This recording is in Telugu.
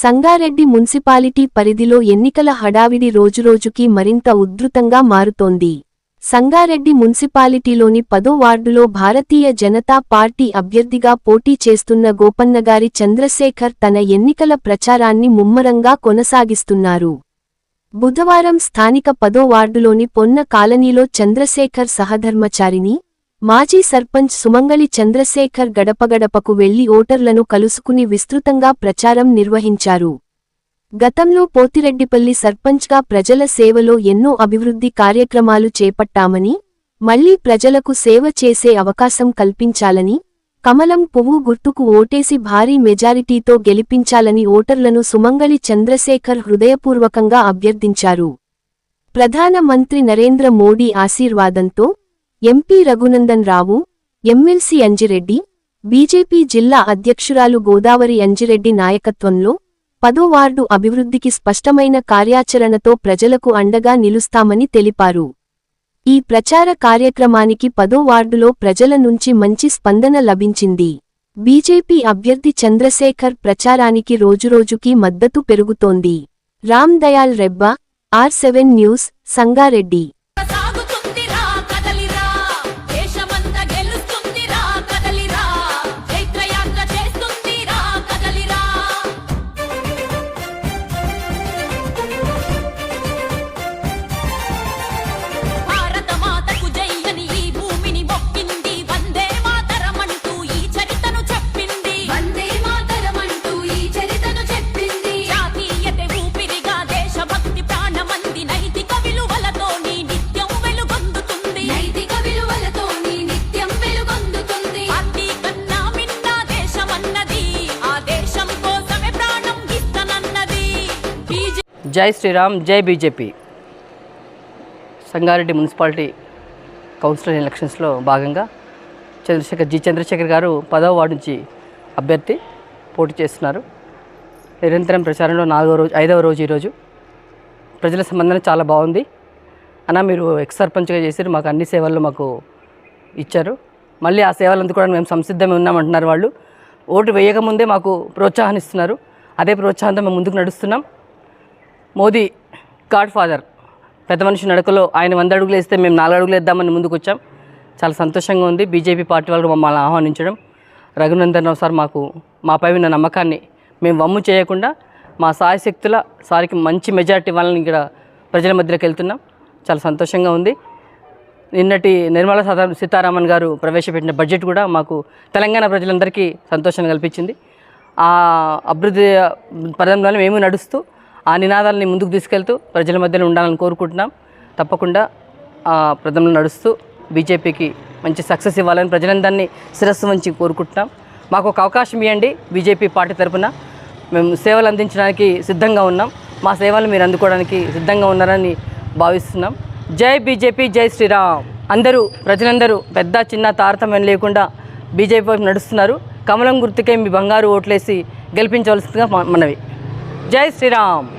సంగారెడ్డి మున్సిపాలిటీ పరిధిలో ఎన్నికల హడావిడి రోజురోజుకీ మరింత ఉధృతంగా మారుతోంది. సంగారెడ్డి మున్సిపాలిటీలోని పదో వార్డులో భారతీయ జనతా పార్టీ అభ్యర్థిగా పోటీ చేస్తున్న గోపన్నగారి చంద్రశేఖర్ తన ఎన్నికల ప్రచారాన్ని ముమ్మరంగా కొనసాగిస్తున్నారు. బుధవారం స్థానిక పదో వార్డులోని పొన్న కాలనీలో చంద్రశేఖర్ సహధర్మచారిని మాజీ సర్పంచ్ సుమంగళి చంద్రశేఖర్ గడపగడపకు వెళ్ళి ఓటర్లను కలుసుకుని విస్తృతంగా ప్రచారం నిర్వహించారు. గతంలో పోతిరెడ్డిపల్లి సర్పంచ్గా ప్రజల సేవలో ఎన్నో అభివృద్ధి కార్యక్రమాలు చేపట్టామని మళ్ళీ ప్రజలకు సేవ చేసే అవకాశం కల్పించాలని కమలం పువ్వు గుర్తుకు ఓటేసి భారీ మెజారిటీతో గెలిపించాలని ఓటర్లను సుమంగళి చంద్రశేఖర్ హృదయపూర్వకంగా అభ్యర్థించారు. ప్రధానమంత్రి నరేంద్ర మోడీ ఆశీర్వాదంతో MP Raghunandan Rao MLC Anji Reddy BJP జిల్లా అధ్యక్షురాలు గోదావరి అంజిరెడ్డి నాయకత్వంలో పదో వార్డు అభివృద్ధికి స్పష్టమైన కార్యాచరణతో ప్రజలకు అండగా నిలుస్తామని తెలిపారు. ఈ ప్రచార కార్యక్రమానికి పదో వార్డులో ప్రజల నుంచి మంచి స్పందన లభించింది. బీజేపీ అభ్యర్థి చంద్రశేఖర్ ప్రచారానికి రోజురోజుకీ మద్దతు పెరుగుతోంది. Ram Dayal Rebba R seven news Sangareddy. జై శ్రీరామ్ జై బీజేపీ. సంగారెడ్డి మున్సిపాలిటీ కౌన్సిలర్ ఎలక్షన్స్లో భాగంగా చంద్రశేఖర్ జి చంద్రశేఖర్ గారు పదవ వార్డు నుంచి అభ్యర్థి పోటీ చేస్తున్నారు. నిరంతరం ప్రచారంలో నాలుగో రోజు ఐదవ రోజు ఈరోజు ప్రజల సంబంధం చాలా బాగుంది. అన్న మీరు ఎక్స్ సర్పంచ్గా చేశారు మాకు అన్ని సేవలు మాకు ఇచ్చారు. మళ్ళీ ఆ సేవలు అందుకోవడానికి మేము సంసిద్ధమే ఉన్నామంటున్నారు వాళ్ళు. ఓటు వేయకముందే మాకు ప్రోత్సాహాన్నిస్తున్నారు అదే ప్రోత్సాహంతో మేము ముందుకు నడుస్తున్నాం. మోదీ గాడ్ ఫాదర్ పెద్ద మనిషి నడకలో ఆయన వంద అడుగులు వేస్తే మేము నాలుగు అడుగులు వేద్దామని ముందుకు వచ్చాం. చాలా సంతోషంగా ఉంది. బీజేపీ పార్టీ వాళ్ళు మమ్మల్ని ఆహ్వానించడం. రఘునందన్ రావు సార్ మాకు మాపై ఉన్న నమ్మకాన్ని మేము వమ్ము చేయకుండా మా సాయశక్తుల సారికి మంచి మెజారిటీ ఇవ్వాలని ఇక్కడ ప్రజల మధ్యలోకి వెళ్తున్నాం. చాలా సంతోషంగా ఉంది. నిన్నటి నిర్మలా సీతా సీతారామన్ గారు ప్రవేశపెట్టిన బడ్జెట్ కూడా మాకు తెలంగాణ ప్రజలందరికీ సంతోషాన్ని కల్పించింది. ఆ అభివృద్ధి పదంలోనే మేము నడుస్తూ ఆ నినాదాలని ముందుకు తీసుకెళ్తూ ప్రజల మధ్యలో ఉండాలని కోరుకుంటున్నాం. తప్పకుండా ఆ ప్రదంలో నడుస్తూ బీజేపీకి మంచి సక్సెస్ ఇవ్వాలని ప్రజలందరినీ శిరస్సు వంచి కోరుకుంటున్నాం. మాకు ఒక అవకాశం ఇవ్వండి బీజేపీ పార్టీ తరపున. మేము సేవలు అందించడానికి సిద్ధంగా ఉన్నాం. మా సేవలు మీరు అందుకోవడానికి సిద్ధంగా ఉన్నారని భావిస్తున్నాం. జై బీజేపీ జై శ్రీరామ్. అందరూ ప్రజలందరూ పెద్ద చిన్న తారతమ్యం లేకుండా బీజేపీ వైపు నడుస్తున్నారు. కమలం గుర్తుకే మీ బంగారు ఓట్లేసి గెలిపించవలసిందిగా మనవి. మనవి జై శ్రీరామ్